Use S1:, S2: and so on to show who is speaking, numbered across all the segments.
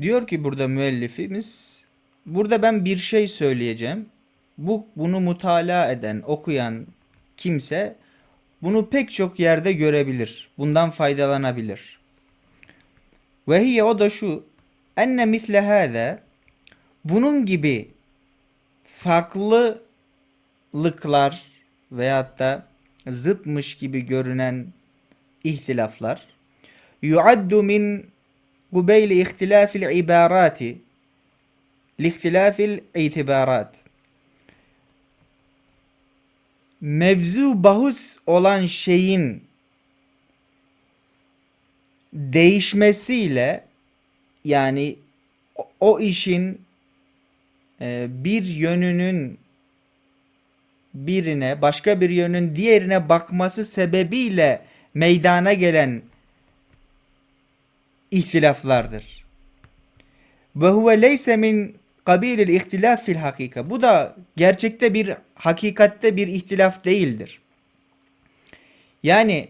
S1: Diyor ki burada müellifimiz burada ben bir şey söyleyeceğim. Bu bunu mutala eden, okuyan kimse bunu pek çok yerde görebilir. Bundan faydalanabilir. Ve hiye o da şu enne misle hâze bunun gibi farklılıklar veyahut da zıtmış gibi görünen ihtilaflar yuaddu min gubeyli ihtilafil ibarati. Lihtilafil itibarat. Mevzu bahus olan şeyin değişmesiyle yani o- o işin e, bir yönünün birine başka bir yönün diğerine bakması sebebiyle meydana gelen ihtilaflardır. Ve huve leyse min kabilil ihtilaf fil hakika. Bu da gerçekte bir hakikatte bir ihtilaf değildir. Yani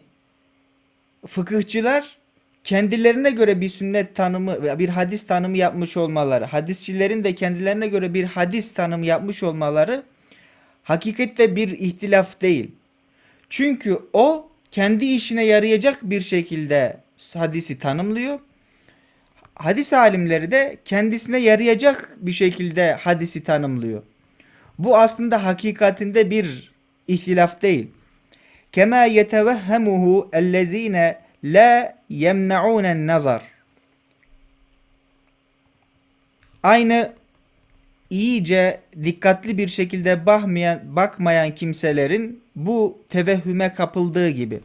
S1: fıkıhçılar kendilerine göre bir sünnet tanımı bir hadis tanımı yapmış olmaları, hadisçilerin de kendilerine göre bir hadis tanımı yapmış olmaları hakikatte bir ihtilaf değil. Çünkü o kendi işine yarayacak bir şekilde hadisi tanımlıyor. Hadis alimleri de kendisine yarayacak bir şekilde hadisi tanımlıyor. Bu aslında hakikatinde bir ihtilaf değil. Kema yetevehhemuhu ellezine la yemna'unen nazar. Aynı iyice dikkatli bir şekilde bakmayan, bakmayan kimselerin bu tevehhüme kapıldığı gibi.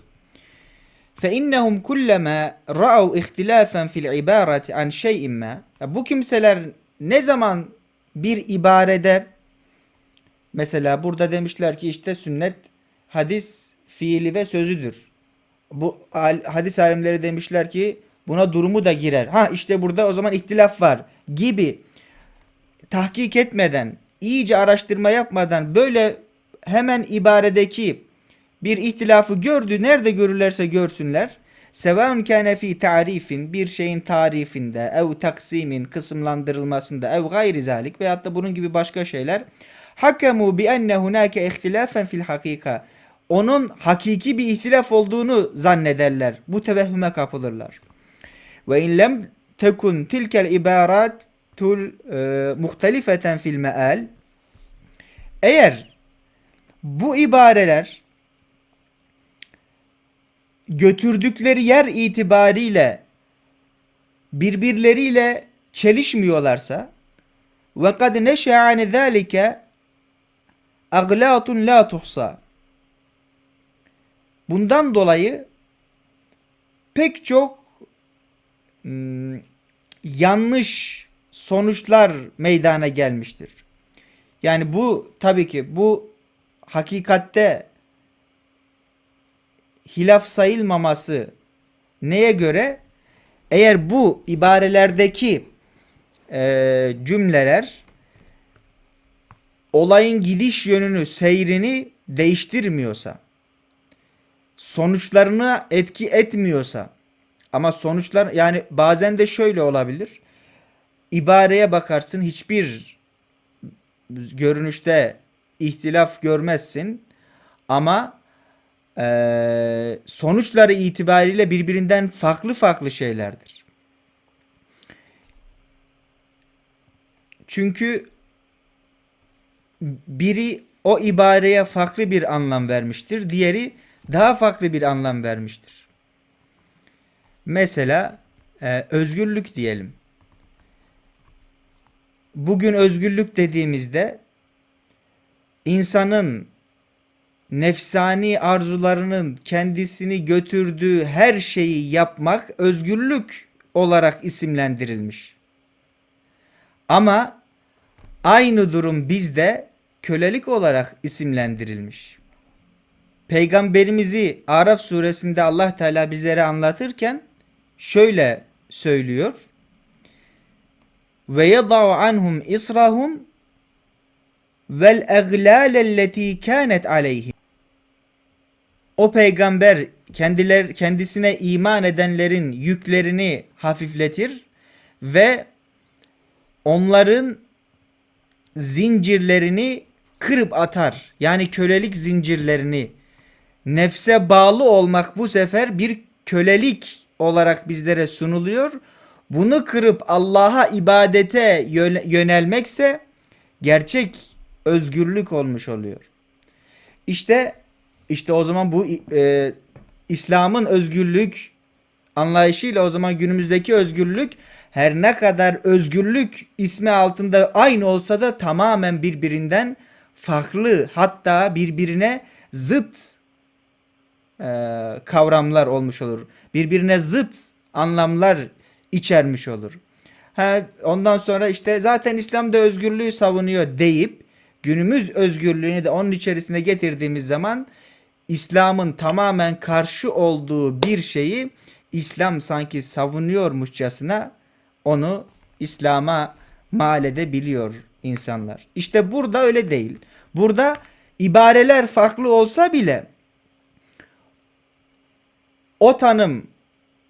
S1: فَاِنَّهُمْ كُلَّمَا رَأَوْا اِخْتِلَافًا فِي الْعِبَارَةِ عَنْ شَيْءٍ مَا Ya Bu kimseler ne zaman bir ibarede mesela burada demişler ki işte sünnet hadis fiili ve sözüdür. Bu al- hadis alimleri demişler ki buna durumu da girer. Ha işte burada o zaman ihtilaf var gibi tahkik etmeden, iyice araştırma yapmadan böyle hemen ibaredeki bir ihtilafı gördü. Nerede görürlerse görsünler. Sevaun kâne fi tarifin bir şeyin tarifinde ev taksimin kısımlandırılmasında ev gayri zalik veyahut da bunun gibi başka şeyler hakemu bi enne hunake ihtilafen fil hakika onun hakiki bir ihtilaf olduğunu zannederler. Bu tevehhüme kapılırlar. Ve in lem tekun tilkel ibaratul e, muhtelifeten fil meal eğer bu ibareler götürdükleri yer itibariyle birbirleriyle çelişmiyorlarsa ve kad neşe'ane zâlike aglatun la tuhsa bundan dolayı pek çok hmm, yanlış sonuçlar meydana gelmiştir. Yani bu tabii ki bu hakikatte hilaf sayılmaması neye göre? Eğer bu ibarelerdeki e, cümleler olayın gidiş yönünü, seyrini değiştirmiyorsa, sonuçlarına etki etmiyorsa, ama sonuçlar yani bazen de şöyle olabilir. İbareye bakarsın hiçbir görünüşte ihtilaf görmezsin ama eee, sonuçları itibariyle birbirinden farklı farklı şeylerdir. Çünkü biri o ibareye farklı bir anlam vermiştir, diğeri daha farklı bir anlam vermiştir. Mesela e, özgürlük diyelim. Bugün özgürlük dediğimizde insanın nefsani arzularının kendisini götürdüğü her şeyi yapmak özgürlük olarak isimlendirilmiş. Ama aynı durum bizde kölelik olarak isimlendirilmiş. Peygamberimizi Araf suresinde Allah Teala bizlere anlatırken şöyle söylüyor. Ve yada'u anhum israhum vel eglâlelleti kânet aleyhim. O peygamber kendiler kendisine iman edenlerin yüklerini hafifletir ve onların zincirlerini kırıp atar. Yani kölelik zincirlerini nefse bağlı olmak bu sefer bir kölelik olarak bizlere sunuluyor. Bunu kırıp Allah'a ibadete yöne- yönelmekse gerçek özgürlük olmuş oluyor. İşte işte o zaman bu e, İslam'ın özgürlük anlayışıyla o zaman günümüzdeki özgürlük her ne kadar özgürlük ismi altında aynı olsa da tamamen birbirinden farklı hatta birbirine zıt e, kavramlar olmuş olur. Birbirine zıt anlamlar içermiş olur. Ha, ondan sonra işte zaten İslam da özgürlüğü savunuyor deyip günümüz özgürlüğünü de onun içerisine getirdiğimiz zaman İslam'ın tamamen karşı olduğu bir şeyi İslam sanki savunuyormuşçasına onu İslam'a mal edebiliyor insanlar. İşte burada öyle değil. Burada ibareler farklı olsa bile o tanım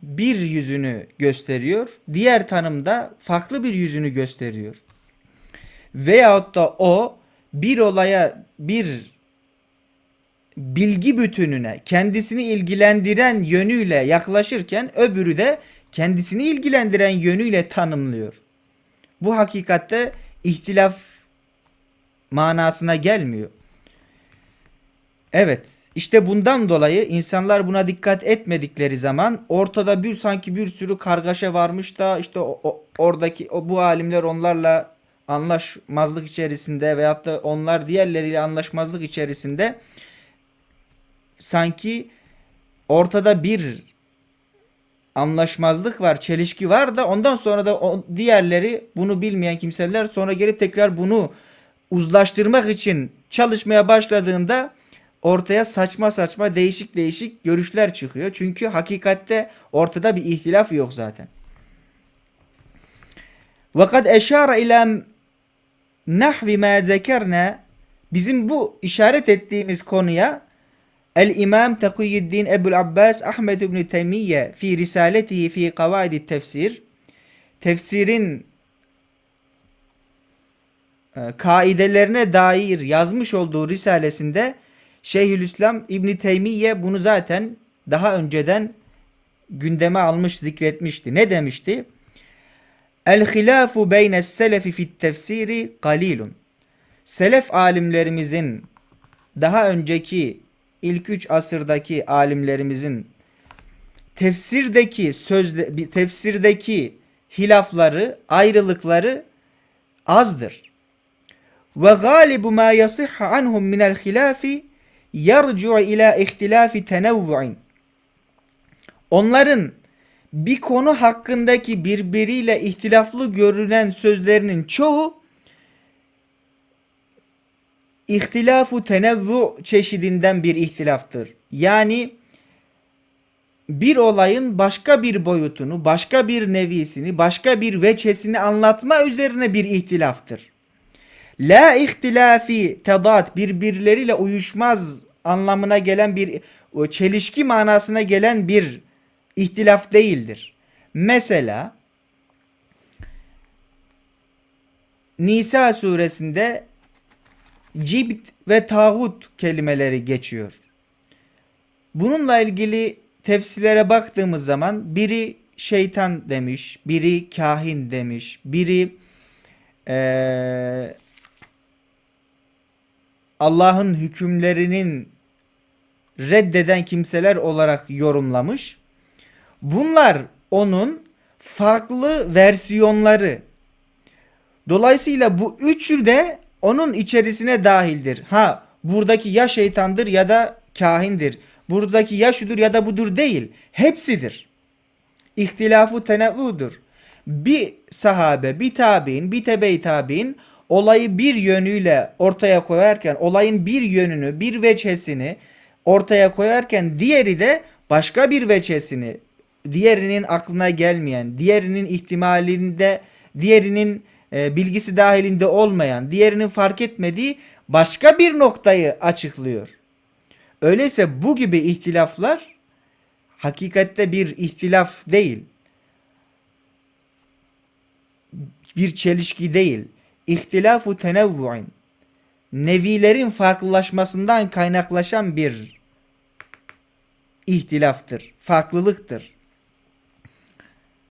S1: bir yüzünü gösteriyor. Diğer tanım da farklı bir yüzünü gösteriyor. Veyahut da o bir olaya bir bilgi bütününe kendisini ilgilendiren yönüyle yaklaşırken öbürü de kendisini ilgilendiren yönüyle tanımlıyor. Bu hakikatte ihtilaf manasına gelmiyor. Evet, işte bundan dolayı insanlar buna dikkat etmedikleri zaman ortada bir sanki bir sürü kargaşa varmış da işte o, o- oradaki o, bu alimler onlarla anlaşmazlık içerisinde veyahut da onlar diğerleriyle anlaşmazlık içerisinde sanki ortada bir anlaşmazlık var, çelişki var da ondan sonra da o diğerleri bunu bilmeyen kimseler sonra gelip tekrar bunu uzlaştırmak için çalışmaya başladığında ortaya saçma saçma değişik değişik görüşler çıkıyor. Çünkü hakikatte ortada bir ihtilaf yok zaten. Vakat eşara ila nahvi ma zekerna bizim bu işaret ettiğimiz konuya El İmam Takiyuddin Ebul Abbas Ahmed İbn Teymiye fi risaletihi fi kavaidi tefsir tefsirin e, kaidelerine dair yazmış olduğu risalesinde Şeyhülislam İbn Teymiye bunu zaten daha önceden gündeme almış zikretmişti. Ne demişti? El hilafu beyne selefi fit tefsiri kalilun. Selef alimlerimizin daha önceki ilk üç asırdaki alimlerimizin tefsirdeki sözle tefsirdeki hilafları, ayrılıkları azdır. Ve galibu ma yasihha anhum min el hilafi yercu ila ihtilafi tenevvu'in. Onların bir konu hakkındaki birbiriyle ihtilaflı görünen sözlerinin çoğu ihtilafu tenevvu çeşidinden bir ihtilaftır. Yani bir olayın başka bir boyutunu, başka bir nevisini, başka bir veçesini anlatma üzerine bir ihtilaftır. La ihtilafi tedat birbirleriyle uyuşmaz anlamına gelen bir çelişki manasına gelen bir ihtilaf değildir. Mesela Nisa suresinde cibt ve tağut kelimeleri geçiyor. Bununla ilgili tefsirlere baktığımız zaman biri şeytan demiş, biri kahin demiş, biri eee, Allah'ın hükümlerinin reddeden kimseler olarak yorumlamış. Bunlar onun farklı versiyonları. Dolayısıyla bu üçü de onun içerisine dahildir. Ha buradaki ya şeytandır ya da kahindir. Buradaki ya şudur ya da budur değil. Hepsidir. İhtilafu tenevvudur. Bir sahabe, bir tabi'in, bir tebe-i tabi'in olayı bir yönüyle ortaya koyarken, olayın bir yönünü, bir veçhesini ortaya koyarken diğeri de başka bir veçhesini, diğerinin aklına gelmeyen, diğerinin ihtimalinde, diğerinin e, bilgisi dahilinde olmayan, diğerinin fark etmediği başka bir noktayı açıklıyor. Öyleyse bu gibi ihtilaflar hakikatte bir ihtilaf değil. bir çelişki değil. İhtilafu tenevvu'in. Nevilerin farklılaşmasından kaynaklaşan bir ihtilaftır, farklılıktır.